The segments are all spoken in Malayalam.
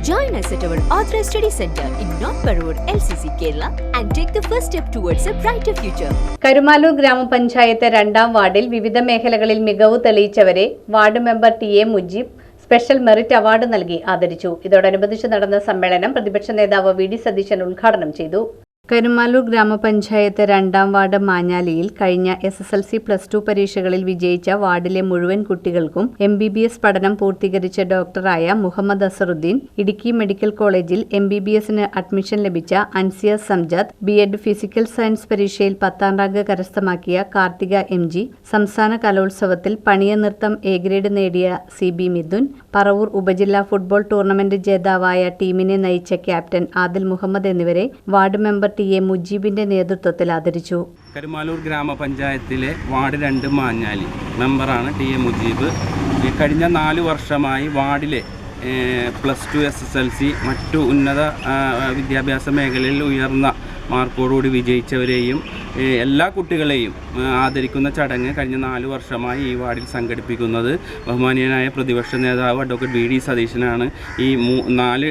Join us at our Authorized Study Center in North Parur, LCC, Kerala, and take the first step towards a brighter future. Karumalloor ഗ്രാമപഞ്ചായത്ത് രണ്ടാം വാർഡിൽ വിവിധ മേഖലകളിൽ മികവ് തെളിയിച്ചവരെ ward member T A Mujeeb special merit award നൽകി ആദരിച്ചു ഇതോടനുബന്ധിച്ച് നടന്ന സമ്മേളനം പ്രതിപക്ഷ നേതാവ് വി ഡി സതീശൻ ഉദ്ഘാടനം ചെയ്തു കരുമാലൂർ ഗ്രാമപഞ്ചായത്ത് രണ്ടാം വാർഡ് മാഞ്ഞാലിയിൽ കഴിഞ്ഞ S S L C plus two പരീക്ഷകളിൽ വിജയിച്ച വാർഡിലെ മുഴുവൻ കുട്ടികൾക്കും എം ബി ബി എസ് പഠനം പൂർത്തീകരിച്ച ഡോക്ടറായ മുഹമ്മദ് അസറുദ്ദീൻ ഇടുക്കി മെഡിക്കൽ കോളേജിൽ എം ബി ബി എസിന് അഡ്മിഷൻ ലഭിച്ച Ansiya Samjad B Ed physical science പരീക്ഷയിൽ പത്താം റാങ്ക് കരസ്ഥമാക്കിയ കാർത്തിക എം ജി സംസ്ഥാന കലോത്സവത്തിൽ പണിയ നൃത്തം എ ഗ്രേഡ് നേടിയ സി ബി മിഥുൻ പറവൂർ ഉപജില്ലാ ഫുട്ബോൾ ടൂർണമെന്റ് ജേതാവായ ടീമിനെ നയിച്ച ക്യാപ്റ്റൻ ആദിൽ മുഹമ്മദ് എന്നിവരെ വാർഡ് മെമ്പർ ടി എ മുജീബിന്റെ നേതൃത്വത്തിൽ ആദരിച്ചു. കരുമാലൂർ ഗ്രാമപഞ്ചായത്തിലെ വാർഡ് രണ്ട് മാഞ്ഞാലി മെമ്പറാണ് ടി എ മുജീബ്. കഴിഞ്ഞ നാല് വർഷമായി വാർഡിലെ plus two S S L C മറ്റു ഉന്നത വിദ്യാഭ്യാസ മേഖലയിൽ ഉയർന്ന മാർക്കോടുകൂടി വിജയിച്ചവരെയും എല്ലാ കുട്ടികളെയും ആദരിക്കുന്ന ചടങ്ങ് കഴിഞ്ഞ നാല് വർഷമായി ഈ വാർഡിൽ സംഘടിപ്പിക്കുന്നത്. ബഹുമാനീയനായ പ്രതിപക്ഷ നേതാവ് അഡ്വക്കേറ്റ് വി ഡി സതീശനാണ് ഈ മൂ നാല്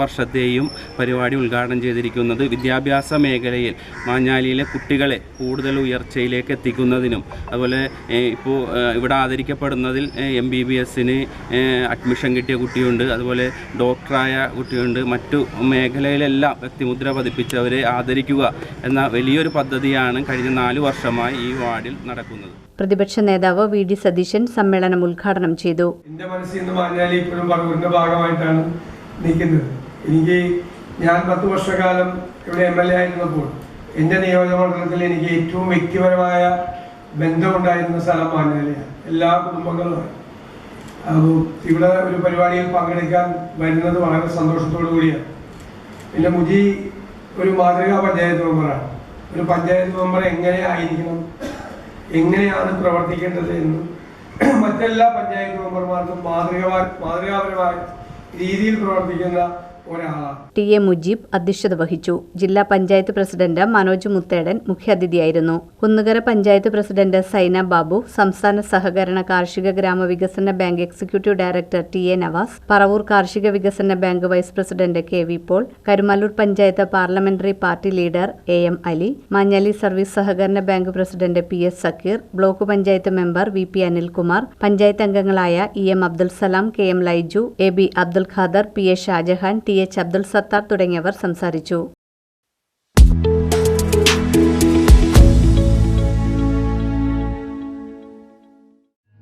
വർഷത്തെയും പരിപാടി ഉദ്ഘാടനം ചെയ്തിരിക്കുന്നത്. വിദ്യാഭ്യാസ മേഖലയിൽ മാഞ്ഞാലിയിലെ കുട്ടികളെ കൂടുതൽ ഉയർച്ചയിലേക്ക് എത്തിക്കുന്നതിനും അതുപോലെ ഇപ്പോൾ ഇവിടെ ആദരിക്കപ്പെടുന്നതിൽ എം ബി ബി എസിന് അഡ്മിഷൻ കിട്ടിയ കുട്ടിയുണ്ട്. അതുപോലെ ഡോക്ടറായ കുട്ടിയുണ്ട്. മറ്റു മേഖലയിലെല്ലാം വ്യക്തിമുദ്ര പതിപ്പിച്ചവരെ ആദരിക്കുക എന്ന വലിയൊരു പദ്ധതിയാണ് കഴിഞ്ഞ നാല് വർഷമായി ഈ വാർഡിൽ നടക്കുന്നത്. പ്രതിപക്ഷ നേതാവ് വി ഡി സതീശൻ സമ്മേളനം ഉദ്ഘാടനം ചെയ്തു. എന്റെ മനസ്സിൽ നിന്ന് പറഞ്ഞാൽ ഇപ്പോഴും ഭാഗമായിട്ടാണ് നിൽക്കുന്നത്. എനിക്ക് ഞാൻ പത്ത് വർഷക്കാലം ഇവിടെ എം എൽ എ ആയിരുന്നപ്പോൾ എന്റെ നിയോജകമണ്ഡലത്തിൽ എനിക്ക് ഏറ്റവും വ്യക്തിപരമായ ബന്ധമുണ്ടായിരുന്ന സ്ഥലം മാഞ്ഞാലിയാണ് എല്ലാ കുടുംബങ്ങളുമാണ് അപ്പോൾ ഇവിടെ ഒരു പരിപാടിയിൽ പങ്കെടുക്കാൻ വരുന്നത് വളരെ സന്തോഷത്തോടു കൂടിയാണ് പിന്നെ മുജി ഒരു മാതൃകാ പഞ്ചായത്ത് മെമ്പറാണ്. ഒരു പഞ്ചായത്ത് മെമ്പർ എങ്ങനെ ആയിരിക്കണം എങ്ങനെയാണ് പ്രവർത്തിക്കേണ്ടത് എന്ന് മറ്റെല്ലാ പഞ്ചായത്ത് മെമ്പർമാർക്കും മാതൃക മാതൃകാപരമായ രീതിയിൽ പ്രവർത്തിക്കുന്ന ടി എ മുജീബ് അധ്യക്ഷത വഹിച്ചു. ജില്ലാ പഞ്ചായത്ത് പ്രസിഡന്റ് മനോജ് മുത്തേടൻ മുഖ്യാതിഥിയായിരുന്നു. കുന്നുകര പഞ്ചായത്ത് പ്രസിഡന്റ് സൈന ബാബു സംസ്ഥാന സഹകരണ കാർഷിക ഗ്രാമവികസന bank executive director T A Navas Paravur കാർഷിക വികസന bank vice president K V Paul Karumalloor panchayat parliamentary party leader A M Ali Manjali service സഹകരണ bank president P S Sakkeer block panchayat member V P Anilkumar panchayat അംഗങ്ങളായ E M Abdul Salam K M Laiju A B Abdul Khader P A Shajahan T H Abdul Sathar തുടങ്ങിയവർ സംസാരിച്ചു